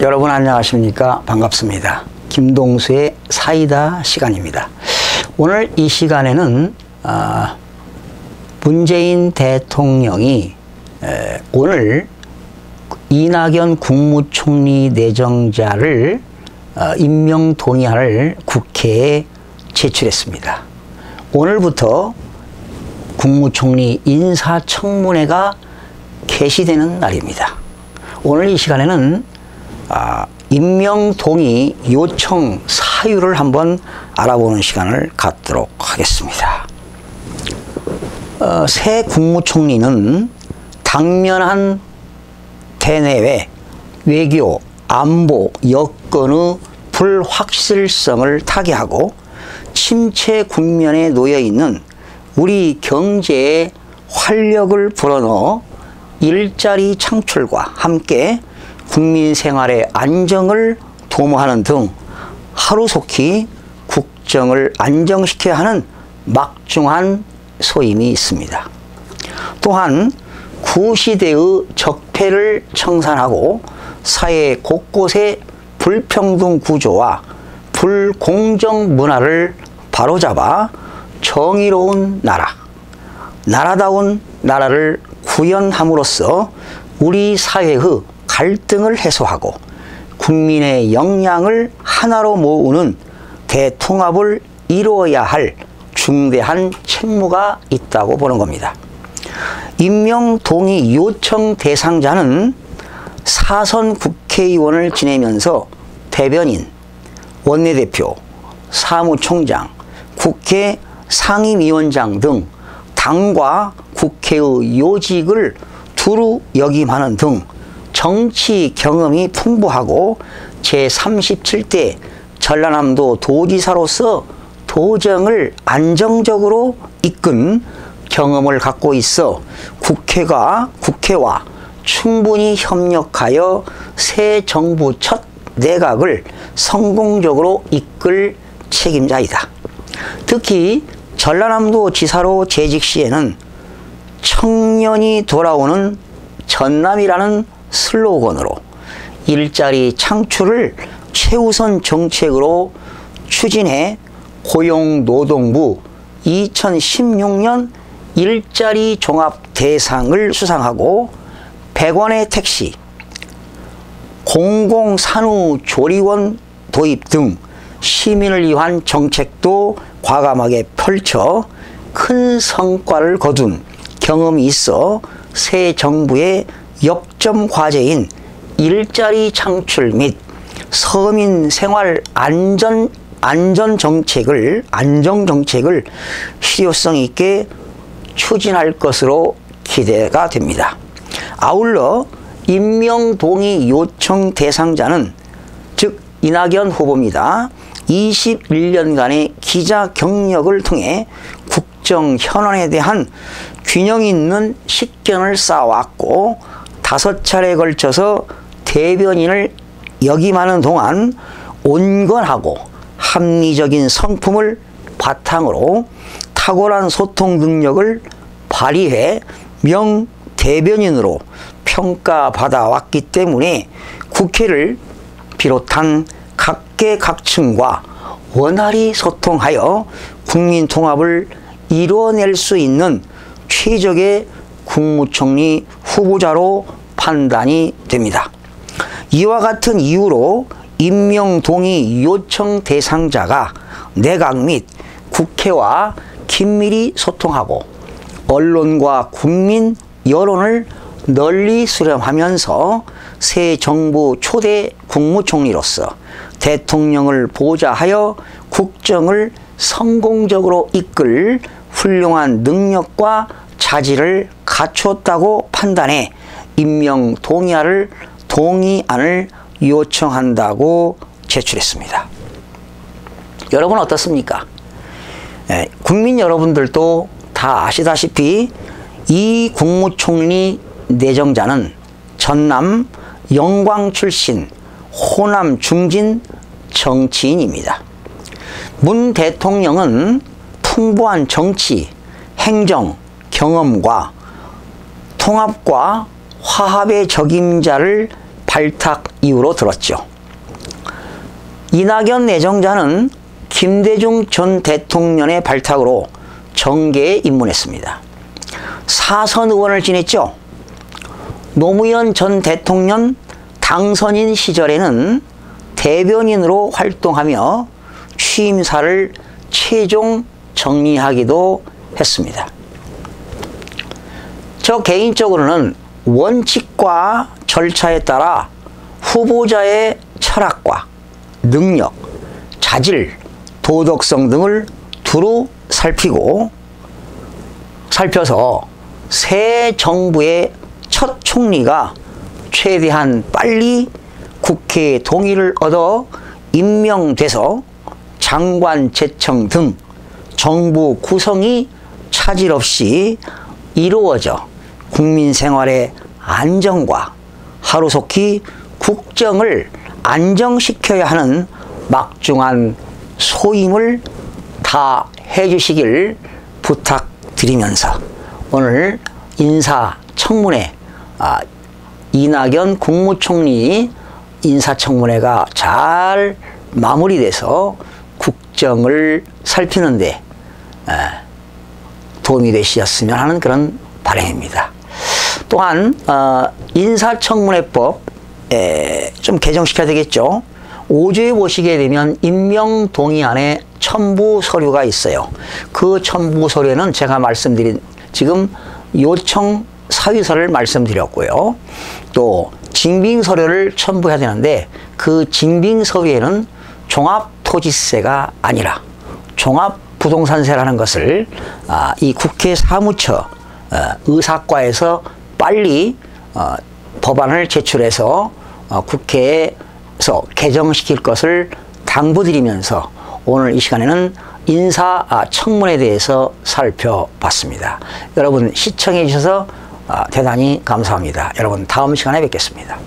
여러분 안녕하십니까? 반갑습니다. 김동수의 사이다 시간입니다. 오늘 이 시간에는 아, 문재인 대통령이 에, 오늘 이낙연 국무총리 내정자를 어, 임명 동의안을 국회에 제출했습니다. 오늘부터 국무총리 인사청문회가 개시되는 날입니다. 오늘 이 시간에는 아, 임명 동의 요청 사유를 한번 알아보는 시간을 갖도록 하겠습니다. 어, 새 국무총리는 당면한 대내외 외교, 안보, 여건의 불확실성을 타개하고 침체 국면에 놓여 있는 우리 경제에 활력을 불어넣어 일자리 창출과 함께 국민 생활의 안정을 도모하는 등 하루속히 국정을 안정시켜야 하는 막중한 소임이 있습니다. 또한 구시대의 적폐를 청산하고 사회 곳곳의 불평등 구조와 불공정 문화를 바로잡아 정의로운 나라, 나라다운 나라를 구현함으로써 우리 사회의 갈등을 해소하고 국민의 역량을 하나로 모으는 대통합을 이루어야 할 중대한 책무가 있다고 보는 겁니다. 임명 동의 요청 대상자는 사선 국회의원을 지내면서 대변인, 원내대표, 사무총장, 국회 상임위원장 등 당과 국회의 요직을 두루 역임하는 등 정치 경험이 풍부하고 제37대 전라남도 도지사로서 도정을 안정적으로 이끈 경험을 갖고 있어 국회가 국회와 충분히 협력하여 새 정부 첫 내각을 성공적으로 이끌 책임자이다. 특히 전라남도 지사로 재직 시에는 청년이 돌아오는 전남이라는 슬로건으로 일자리 창출을 최우선 정책으로 추진해 고용노동부 2016년 일자리 종합 대상을 수상하고 100원의 택시, 공공산후조리원 도입 등 시민을 위한 정책도 과감하게 펼쳐 큰 성과를 거둔 경험이 있어 새 정부의 역점 과제인 일자리 창출 및 서민 생활 안전 안전 정책을 안정 정책을 실효성 있게 추진할 것으로 기대가 됩니다. 아울러 임명 동의 요청 대상자는 즉 이낙연 후보입니다. 21년간의 기자 경력을 통해 국정 현안에 대한 균형 있는 식견을 쌓아왔고 다섯 차례에 걸쳐서 대변인을 역임하는 동안 온건하고 합리적인 성품을 바탕으로 탁월한 소통 능력을 발휘해 명 대변인으로 평가받아 왔기 때문에 국회를 비롯한 각계각층과 원활히 소통하여 국민 통합을 이루어낼 수 있는 최적의 국무총리 후보자로 판단이 됩니다. 이와 같은 이유로 임명 동의 요청 대상자가 내각 및 국회와 긴밀히 소통하고 언론과 국민 여론을 널리 수렴하면서 새 정부 초대 국무총리로서 대통령을 보좌하여 국정을 성공적으로 이끌 훌륭한 능력과 자질을 갖추었다고 판단해 임명 동의안을 동의안을 요청한다고 제출했습니다. 여러분 어떻습니까? 예, 국민 여러분들도 다 아시다시피 이 국무총리 내정자는 전남 영광 출신 호남 중진 정치인입니다. 문 대통령은 풍부한 정치, 행정, 경험과 통합과 화합의 적임자를 발탁 이후로 들었죠. 이낙연 내정자는 김대중 전 대통령의 발탁으로 정계에 입문했습니다. 사선 의원을 지냈죠. 노무현 전 대통령 당선인 시절에는 대변인으로 활동하며 취임사를 최종 정리하기도 했습니다. 저 개인적으로는 원칙과 절차에 따라 후보자의 철학과 능력, 자질, 도덕성 등을 두루 살피고 살펴서 새 정부의 첫 총리가 최대한 빨리 국회 동의를 얻어 임명돼서 장관 제청 등 정부 구성이 차질 없이 이루어져 국민 생활의 안정과 하루속히 국정을 안정시켜야 하는 막중한 소임을 다 해주시길 부탁드리면서 오늘 인사청문회 아, 이낙연 국무총리 인사청문회가 잘 마무리돼서 국정을 살피는데 도움이 되셨으면 하는 그런 바람입니다. 또한 어, 인사청문회법 좀 개정시켜야 되겠죠. 5조에 보시게 되면 임명동의안에 첨부 서류가 있어요. 그 첨부 서류에는 제가 말씀드린 지금 요청 사유서를 말씀드렸고요. 또 징빙 서류를 첨부해야 되는데 그 징빙 서류에는 종합토지세가 아니라 종합부동산세라는 것을 아, 이 국회 사무처 어, 의사과에서 빨리 어, 법안을 제출해서 어, 국회에서 개정시킬 것을 당부드리면서 오늘 이 시간에는 인사 아, 청문에 대해서 살펴봤습니다. 여러분 시청해 주셔서 아, 대단히 감사합니다. 여러분 다음 시간에 뵙겠습니다.